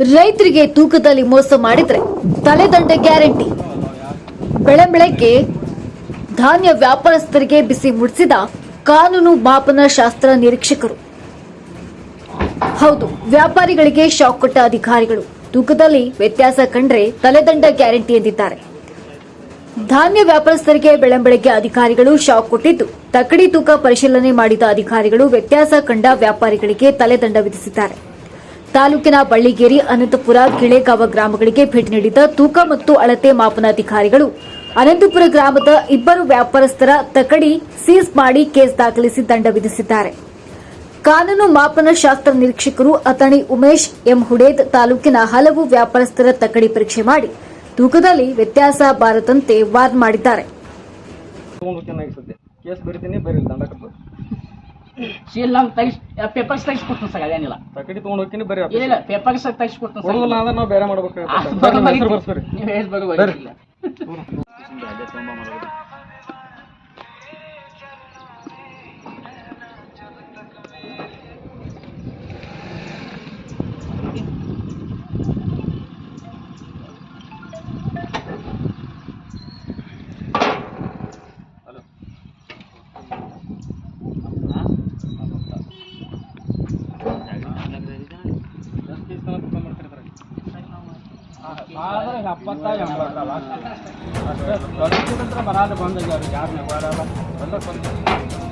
ರೈತರಿಗೆ ತೂಕದಲ್ಲಿ ಮೋಸ ಮಾಡಿದ್ರೆ ತಲೆದಂಡ ಗ್ಯಾರಂಟಿ. ಬೆಳೆ ಬೆಳಗ್ಗೆ ಧಾನ್ಯ ವ್ಯಾಪಾರಸ್ಥರಿಗೆ ಬಿಸಿ ಮುಡಿಸಿದ ಕಾನೂನು ಮಾಪನ ಶಾಸ್ತ್ರ ನಿರೀಕ್ಷಕರು. ಹೌದು, ವ್ಯಾಪಾರಿಗಳಿಗೆ ಶಾಕ್ ಕೊಟ್ಟ ಅಧಿಕಾರಿಗಳು. ತೂಕದಲ್ಲಿ ವ್ಯತ್ಯಾಸ ಕಂಡ್ರೆ ತಲೆದಂಡ ಗ್ಯಾರಂಟಿ ಎಂದಿದ್ದಾರೆ. ಧಾನ್ಯ ವ್ಯಾಪಾರಸ್ಥರಿಗೆ ಬೆಳಂಬೆಳಗ್ಗೆ ಅಧಿಕಾರಿಗಳು ಶಾಕ್ ಕೊಟ್ಟಿದ್ದು, ತಕ್ಕಡಿ ತೂಕ ಪರಿಶೀಲನೆ ಮಾಡಿದ ಅಧಿಕಾರಿಗಳು ವ್ಯತ್ಯಾಸ ಕಂಡ ವ್ಯಾಪಾರಿಗಳಿಗೆ ತಲೆದಂಡ ವಿಧಿಸಿದ್ದಾರೆ. ತಾಲೂಕಿನ ಬಳ್ಳಿಗೇರಿ ಅನಂತಪುರ ಕಿಳೆಗಾವ ಗ್ರಾಮಗಳಿಗೆ ಭೇಟಿ ನೀಡಿದ ತೂಕ ಮತ್ತು ಅಳತೆ ಮಾಪನ ಅಧಿಕಾರಿಗಳು, ಅನಂತಪುರ ಗ್ರಾಮದ ಇಬ್ಬರು ವ್ಯಾಪಾರಸ್ಥರ ತಕಡಿ ಸೀಸ್ ಮಾಡಿ ಕೇಸ್ ದಾಖಲಿಸಿ ದಂಡ ವಿಧಿಸಿದ್ದಾರೆ. ಕಾನೂನು ಮಾಪನ ಶಾಸ್ತ್ರ ನಿರೀಕ್ಷಕರು ಅತಣಿ ಉಮೇಶ್ ಎಂ ಹುಡೇದ್ ತಾಲೂಕಿನ ಹಲವು ವ್ಯಾಪಾರಸ್ಥರ ತಕಡಿ ಪರೀಕ್ಷೆ ಮಾಡಿ ತೂಕದಲ್ಲಿ ವ್ಯತ್ಯಾಸ ಬಾರದಂತೆ ವಾರ್ನ್ ಮಾಡಿದ್ದಾರೆ. ಸೀಲ್ ನಾವು ತೆಗಿಸ್ ಪೇಪರ್ಸ್ ತೆಗಿಸ್ಕೊಡ್ತೀನಿ ಸರ್ ಅದೇನಿಲ್ಲ. ತಕಡಿ ತೊಗೊಂಡು ಹೋಗ್ತೀನಿ ಬರೀ ಇಲ್ಲ ಪೇಪರ್ಸ್ ತೆಗಿಸ್ಕೊಡ್ತೀನಿ ಕೊಡೋದಿಲ್ಲ ಅಂದ್ರೆ ನಾವು ಬೇರೆ ಸರ್ ಬರ್ಸ್ರಿ ನೀವು ಹೇಳಿ ಬರೋ ಬರ್ರಿ. ಆದ್ರೆ ಎಪ್ಪತ್ತ ಎಂಬತ್ತಲ್ಲ ಅಷ್ಟೇ ಬರಾದ ಬಂದ ಯಾರನ್ನ ಬರಲ್ಲ ಎಲ್ಲ ಬಂದು